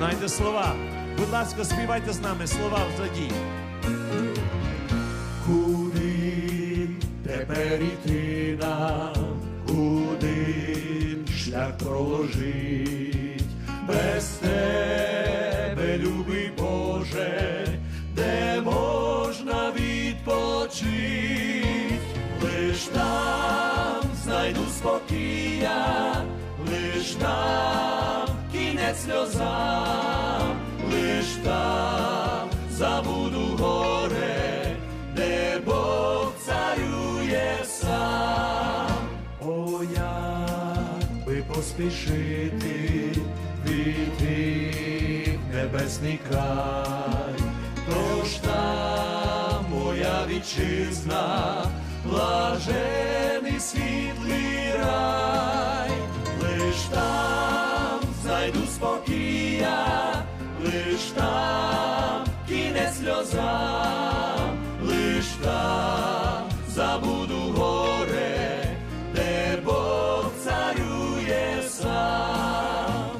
Знайте слова. Будь ласка, співайте з нами слова взаді. Куди тепер іти нам, куди шлях проложить, без тебе, любий Боже, де можна відпочить, лиш там знайду спокія, лиш там кінець сльозам, там забуду горе, де Бог царює сам. О, як би поспішити війти в небесний край, тож там моя вітчизна, блажений світлий сльозам, лиш там забуду горе, де Бог царює сам.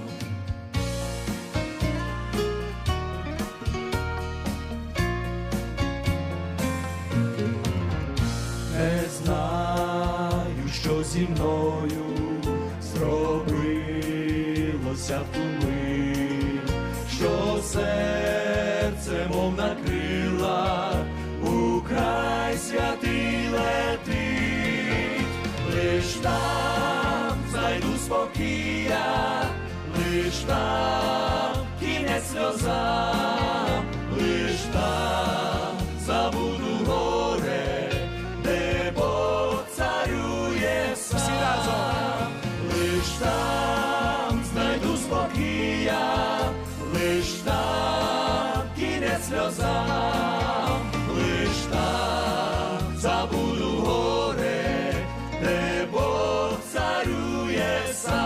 Не знаю, що зі мною зробилося в ту що серце, мов на украй святий летить, лиш там зайду спокія, лиш там кінець сльозам, забуду